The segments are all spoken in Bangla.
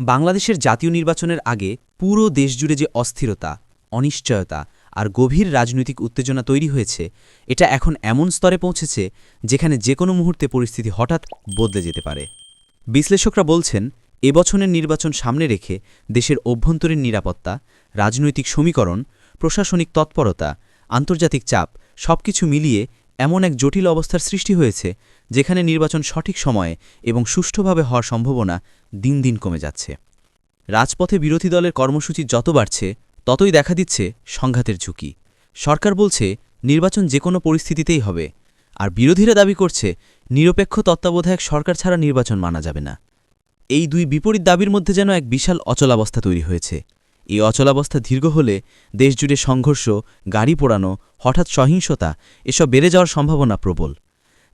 বাংলাদেশের জাতীয় নির্বাচনের আগে পুরো দেশজুড়ে যে অস্থিরতা, অনিশ্চয়তা আর গভীর রাজনৈতিক উত্তেজনা তৈরি হয়েছে, এটা এখন এমন স্তরে পৌঁছেছে যেখানে যে কোনো মুহূর্তে পরিস্থিতি হঠাৎ বদলে যেতে পারে। বিশ্লেষকরা বলছেন, এবছরের নির্বাচন সামনে রেখে দেশের অভ্যন্তরীণ নিরাপত্তা, রাজনৈতিক সমীকরণ, প্রশাসনিক তৎপরতা, আন্তর্জাতিক চাপ সবকিছু মিলিয়ে এমন এক জটিল অবস্থার সৃষ্টি হয়েছে, যেখানে নির্বাচন সঠিক সময়ে এবং সুষ্ঠুভাবে হওয়ার সম্ভাবনা দিন দিন কমে যাচ্ছে। রাজপথে বিরোধী দলের কর্মসূচি যত বাড়ছে, ততই দেখা দিচ্ছে সংঘাতের ঝুঁকি। সরকার বলছে, নির্বাচন যে কোনো পরিস্থিতিতেই হবে। আর বিরোধীরা দাবি করছে, নিরপেক্ষ তত্ত্বাবধায়ক সরকার ছাড়া নির্বাচন মানা যাবে না। এই দুই বিপরীত দাবির মধ্যে যেন এক বিশাল অচলাবস্থা তৈরি হয়েছে। এই অচলাবস্থা দীর্ঘ হলে দেশজুড়ে সংঘর্ষ, গাড়ি পোড়ানো, হঠাৎ সহিংসতা, এসব বেড়ে যাওয়ার সম্ভাবনা প্রবল।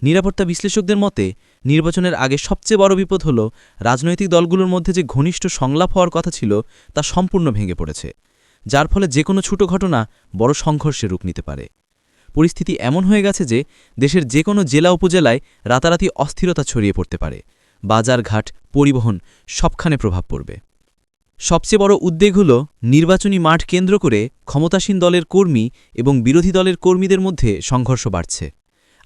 নিরাপত্তা বিশ্লেষকদের মতে, নির্বাচনের আগে সবচেয়ে বড় বিপদ হল রাজনৈতিক দলগুলোর মধ্যে যে ঘনিষ্ঠ সংলাপ হওয়ার কথা ছিল, তা সম্পূর্ণ ভেঙে পড়েছে, যার ফলে যে কোনো ছোট ঘটনা বড় সংঘর্ষে রূপ নিতে পারে। পরিস্থিতি এমন হয়ে গেছে যে, দেশের যে কোনো জেলা উপজেলায় রাতারাতি অস্থিরতা ছড়িয়ে পড়তে পারে। বাজারঘাট পরিবহন সবখানে প্রভাব পড়বে। সবচেয়ে বড় উদ্বেগ হল নির্বাচনী মাঠ কেন্দ্র করে ক্ষমতাসীন দলের কর্মী এবং বিরোধী দলের কর্মীদের মধ্যে সংঘর্ষ বাড়ছে।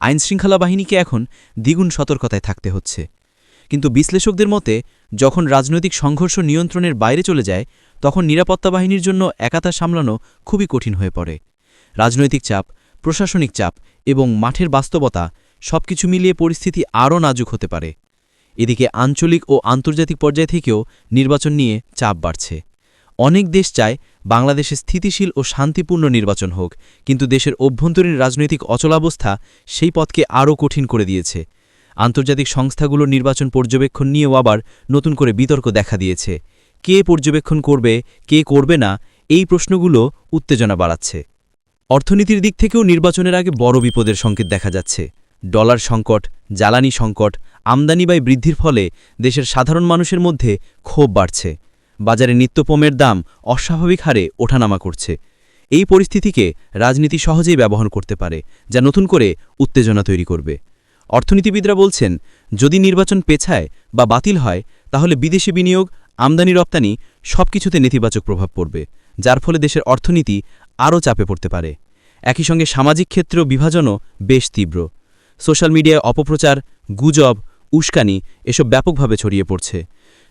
আইনশৃঙ্খলা বাহিনীকে এখন দ্বিগুণ সতর্কতায় থাকতে হচ্ছে। কিন্তু বিশ্লেষকদের মতে, যখন রাজনৈতিক সংঘর্ষ নিয়ন্ত্রণের বাইরে চলে যায়, তখন নিরাপত্তা বাহিনীর জন্য একাতা সামলানো খুবই কঠিন হয়ে পড়ে। রাজনৈতিক চাপ, প্রশাসনিক চাপ এবং মাঠের বাস্তবতা সবকিছু মিলিয়ে পরিস্থিতি আরও নাজুক হতে পারে। এদিকে আঞ্চলিক ও আন্তর্জাতিক পর্যায় থেকেও নির্বাচন নিয়ে চাপ বাড়ছে। অনেক দেশ চায় বাংলাদেশে স্থিতিশীল ও শান্তিপূর্ণ নির্বাচন হোক, কিন্তু দেশের অভ্যন্তরীণ রাজনৈতিক অচলাবস্থা সেই পথকে আরও কঠিন করে দিয়েছে। আন্তর্জাতিক সংস্থাগুলোর নির্বাচন পর্যবেক্ষণ নিয়েও আবার নতুন করে বিতর্ক দেখা দিয়েছে। কে পর্যবেক্ষণ করবে, কে করবে না, এই প্রশ্নগুলো উত্তেজনা বাড়াচ্ছে। অর্থনীতির দিক থেকেও নির্বাচনের আগে বড় বিপদের সংকেত দেখা যাচ্ছে। ডলার সংকট, জ্বালানি সংকট, আমদানি ব্যয় বৃদ্ধির ফলে দেশের সাধারণ মানুষের মধ্যে ক্ষোভ বাড়ছে। বাজারে নিত্যপণ্যের দাম অস্বাভাবিক হারে ওঠানামা করছে। এই পরিস্থিতিকে রাজনীতি সহজেই ব্যবহার করতে পারে, যা নতুন করে উত্তেজনা তৈরি করবে। অর্থনীতিবিদরা বলছেন, যদি নির্বাচন পেছায় বা বাতিল হয়, তাহলে বিদেশি বিনিয়োগ, আমদানি রপ্তানি সবকিছুতে নেতিবাচক প্রভাব পড়বে, যার ফলে দেশের অর্থনীতি আরও চাপে পড়তে পারে। একই সঙ্গে সামাজিক ক্ষেত্রেও বিভাজনও বেশ তীব্র। সোশ্যাল মিডিয়ায় অপপ্রচার, গুজব, উস্কানি এসব ব্যাপকভাবে ছড়িয়ে পড়ছে।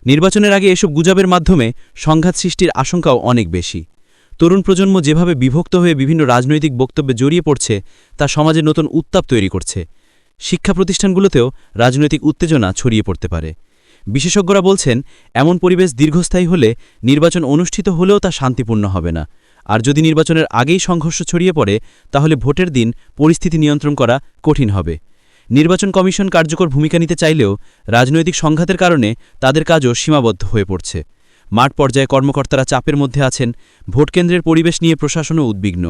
নির্বাচনের আগে এসব গুজবের মাধ্যমে সংঘাত সৃষ্টির আশঙ্কাও অনেক বেশি। তরুণ প্রজন্ম যেভাবে বিভক্ত হয়ে বিভিন্ন রাজনৈতিক বক্তব্যে জড়িয়ে পড়ছে, তা সমাজে নতুন উত্তাপ তৈরি করছে। শিক্ষা প্রতিষ্ঠানগুলোতেও রাজনৈতিক উত্তেজনা ছড়িয়ে পড়তে পারে। বিশেষজ্ঞরা বলছেন, এমন পরিবেশ দীর্ঘস্থায়ী হলে নির্বাচন অনুষ্ঠিত হলেও তা শান্তিপূর্ণ হবে না। আর যদি নির্বাচনের আগেই সংঘর্ষ ছড়িয়ে পড়ে, তাহলে ভোটের দিন পরিস্থিতি নিয়ন্ত্রণ করা কঠিন হবে। নির্বাচন কমিশন কার্যকর ভূমিকা নিতে চাইলেও রাজনৈতিক সংঘাতের কারণে তাদের কাজও সীমাবদ্ধ হয়ে পড়ছে। মাঠ পর্যায়ে কর্মকর্তারা চাপের মধ্যে আছেন ভোটকেন্দ্রের পরিবেশ নিয়ে প্রশাসনও উদ্বিগ্ন।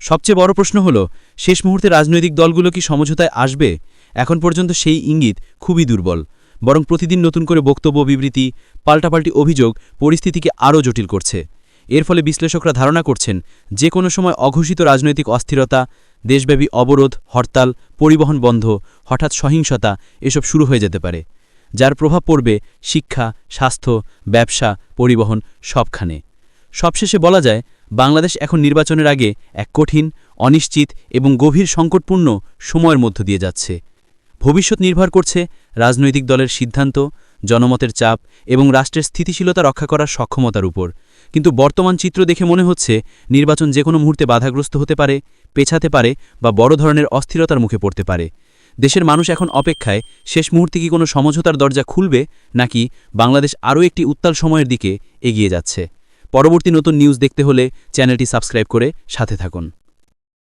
সবচেয়ে বড় প্রশ্ন হল, শেষ মুহূর্তে রাজনৈতিক দলগুলো কি সমঝোতায় আসবে? এখন পর্যন্ত সেই ইঙ্গিত খুবই দুর্বল। বরং প্রতিদিন নতুন করে বক্তব্য, বিবৃতি, পাল্টাপাল্টি অভিযোগ পরিস্থিতিকে আরও জটিল করছে। এর ফলে বিশ্লেষকরা ধারণা করছেন, যে কোনো সময় অঘোষিত রাজনৈতিক অস্থিরতা, দেশব্যাপী অবরোধ, হরতাল, পরিবহন বন্ধ, হঠাৎ সহিংসতা এসব শুরু হয়ে যেতে পারে, যার প্রভাব পড়বে শিক্ষা, স্বাস্থ্য, ব্যবসা, পরিবহন সবখানে। সবশেষে বলা যায়, বাংলাদেশ এখন নির্বাচনের আগে এক কঠিন, অনিশ্চিত এবং গভীর সংকটপূর্ণ সময়ের মধ্য দিয়ে যাচ্ছে। ভবিষ্যৎ নির্ভর করছে রাজনৈতিক দলের সিদ্ধান্ত জনমতের চাপ এবং রাষ্ট্রের স্থিতিশীলতা রক্ষা করার সক্ষমতার উপর। কিন্তু বর্তমান চিত্র দেখে মনে হচ্ছে, নির্বাচন যে কোনো মুহূর্তে বাধাগ্রস্ত হতে পারে, পেছাতে পারে বা বড় ধরনের অস্থিরতার মুখে পড়তে পারে। দেশের মানুষ এখন অপেক্ষায়, শেষ মুহূর্তে কি কোনো সমঝোতার দরজা খুলবে, নাকি বাংলাদেশ আরও একটি উত্তাল সময়ের দিকে এগিয়ে যাচ্ছে? পরবর্তী নতুন নিউজ দেখতে হলে চ্যানেলটি সাবস্ক্রাইব করে সাথে থাকুন।